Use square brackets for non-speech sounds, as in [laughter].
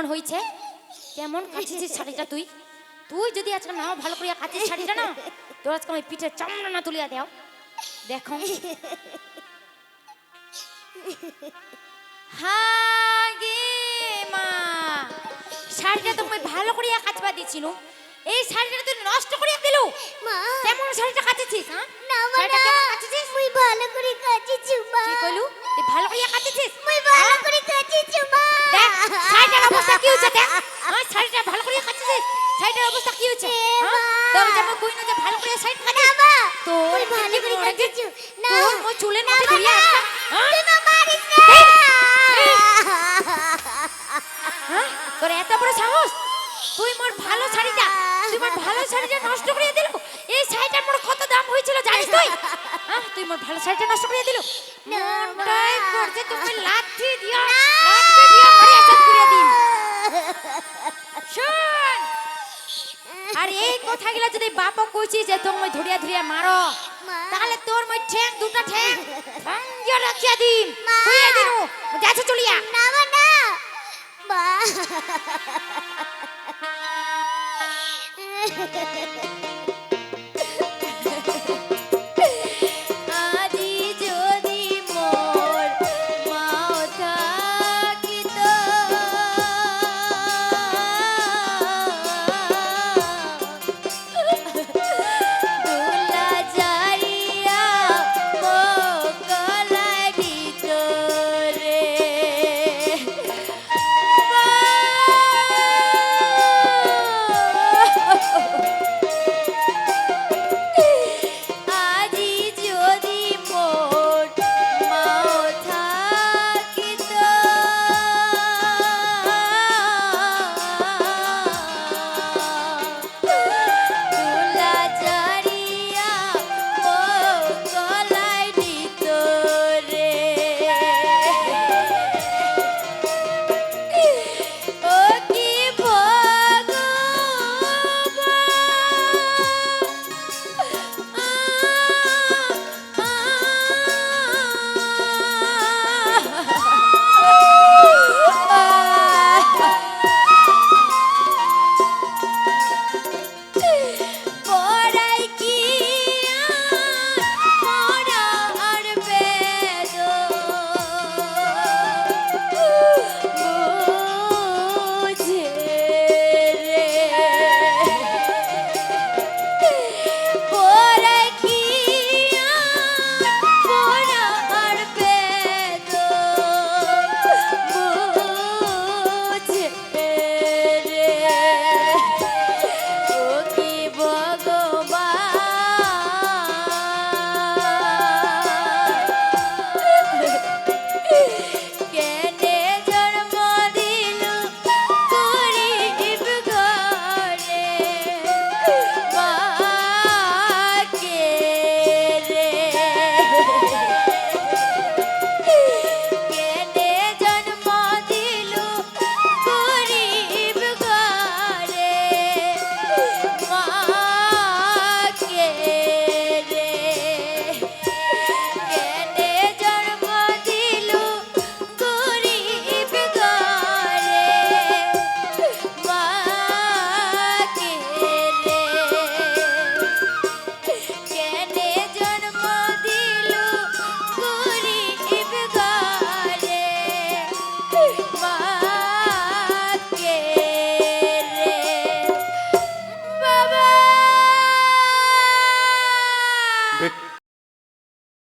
কেমন হইছে কেমন কাচিছিস শাড়িটা তুই? তুই যদি আজকে নাও ভালো করে কাচিস শাড়িটা না তোর আজকে আমি পিঠের চামড়া না তুলিয়া দেও। দেখো। হাগে মা, শাড়িটা তো মই ভালো করিয়া কাচবা দিছিল। এই শাড়িটা তুই নষ্ট করিয়া দিলু শাড়িটার অবস্থা কি হচ্ছে। তোর যেমন কই না যে ভালো করে শাড়ি না কাচিস মা! তোর ভালো করে মরে না তোর চুলের না, ধরিয়া না। তুই মা মারিস না! হ্যাঁ? তোর এত বড় সাহস? তুই মোর ভালো শাড়িটা তুই মোর ভালো শাড়িটা নষ্ট করে দিল? এই শাড়িটার মোর কত দাম হয়েছিল জানিস তুই? হ্যাঁ? তুই মোর ভালো শাড়িটা নষ্ট করে দিল? না, মনটাই মা। করছে তুমি লাথি দিও লাথি দিও করে এসব করে দিন। শোন! আর এই কথাগুলো যদি বাপক কইছি যে তুমি ধরিয়া ধরিয়া মারো তাহলে তোর মই ঠ্যাং দুটা ঠ্যাং [laughs] ভাঙ্গিয়া রাখিয়া দিন। কইয়া দিনু যাচ্ছে চলিয়া। না মা না। মা। [laughs]